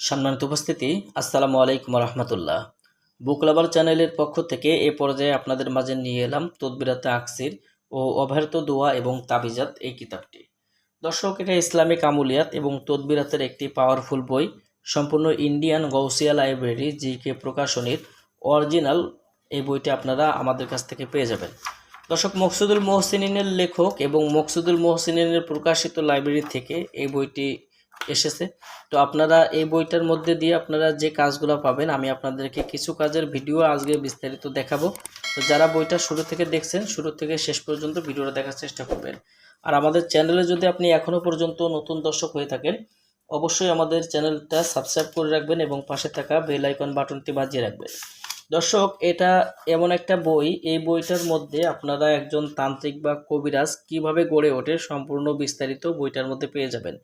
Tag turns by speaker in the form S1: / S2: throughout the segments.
S1: সম্মানিত উপস্থিতি, আসসালামু আলাইকুম রহমতুল্লাহ। বুক লাভার চ্যানেলের পক্ষ থেকে এ পর্যায়ে আপনাদের মাঝে নিয়ে এলাম তদবিরাতে আকসির ও অভ্যর্থ দোয়া এবং তাবিজাত এই কিতাবটি। দর্শক, এটা ইসলামিক আমুলিয়াত এবং তদবিরাতের একটি পাওয়ারফুল বই, সম্পূর্ণ ইন্ডিয়ান গৌসিয়া লাইব্রেরি জিকে প্রকাশনীর অরিজিনাল এই বইটি আপনারা আমাদের কাছ থেকে পেয়ে যাবেন। দর্শক, মকসুদুল মোহসিনের লেখক এবং মকসুদুল মোহসিনের প্রকাশিত লাইব্রেরি থেকে এই বইটি এসেছে। তো আপনারা এই বইটার মধ্যে দিয়ে আপনারা যে কাজগুলো পাবেন, আমি আপনাদেরকে কিছু কাজের ভিডিও আজকে বিস্তারিত দেখাবো। তো যারা বইটা শুরু থেকে দেখছেন, শুরু থেকে শেষ পর্যন্ত ভিডিওটা দেখার চেষ্টা করবেন। আর আমাদের চ্যানেলে যদি আপনি এখনও পর্যন্ত নতুন দর্শক হয়ে থাকেন, অবশ্যই আমাদের চ্যানেলটা সাবস্ক্রাইব করে রাখবেন এবং পাশে থাকা বেল আইকন বাটনটি বাজিয়ে রাখবেন। দর্শক, এটা এমন একটা বই। এই বইটার মধ্যে আপনারা একজন তান্ত্রিক বা কবিরাজ কীভাবে গড়ে ওঠে সম্পূর্ণ বিস্তারিত বইটার মধ্যে পেয়ে যাবেন।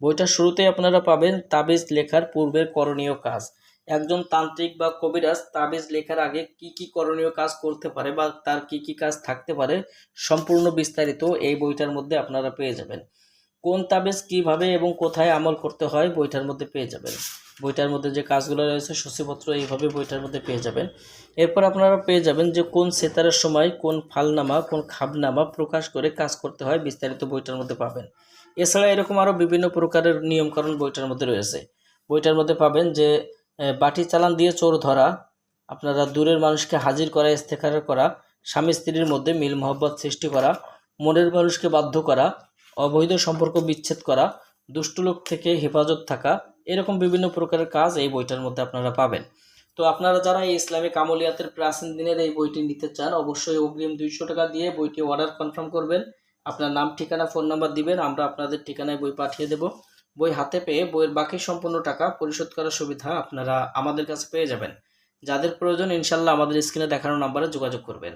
S1: বইটার শুরুতেই আপনারা পাবেন তাবিজ লেখার পূর্বের করণীয় কাজ। একজন তান্ত্রিক বা কবিরাজ তাবিজ লেখার আগে কি কি করণীয় কাজ করতে পারে বা তার কি কি কাজ থাকতে পারে সম্পূর্ণ বিস্তারিত এই বইটার মধ্যে আপনারা পেয়ে যাবেন। কোন তাবিজ কীভাবে এবং কোথায় আমল করতে হয় বইটার মধ্যে পেয়ে যাবেন। বইটার মধ্যে যে কাজগুলো রয়েছে, সূচিপত্র এইভাবে বইটার মধ্যে পেয়ে যাবেন। এরপর আপনারা পেয়ে যাবেন যে কোন সেতারের সময় কোন ফালনামা, কোন খাবনামা প্রকাশ করে কাজ করতে হয় বিস্তারিত বইটার মধ্যে পাবেন। এছাড়া এরকম আরও বিভিন্ন প্রকারের নিয়মকানুন বইটার মধ্যে রয়েছে। বইটার মধ্যে পাবেন যে বাটি চালান দিয়ে চোর ধরা, আপনারা দূরের মানুষকে হাজির করা, ইস্তেখার করা স্বামী স্ত্রীর মধ্যে মিল মহব্বত সৃষ্টি করা, মনের মানুষকে বাধ্য করা অবৈধ সম্পর্ক বিচ্ছেদ করা, দুষ্ট লোক থেকে হেফাজত থাকা, এরকম বিভিন্ন প্রকারের কাজ এই বইটার মধ্যে আপনারা পাবেন। তো আপনারা যারা এই ইসলামিক আমলিয়াতের প্রাচীন দিনের এই বইটি নিতে চান, অবশ্যই অগ্রিম দুইশো টাকা দিয়ে বইটি অর্ডার কনফার্ম করবেন। আপনার নাম, ঠিকানা ফোন নাম্বার দিবেন, আমরা আপনাদের ঠিকানায় বই পাঠিয়ে দেব। বই হাতে পেয়ে বইয়ের বাকি সম্পূর্ণ টাকা পরিশোধ করার সুবিধা আপনারা আমাদের কাছে পেয়ে যাবেন। যাদের প্রয়োজন ইনশাল্লাহ আমাদের স্ক্রিনে দেখানো নাম্বারে যোগাযোগ করবেন।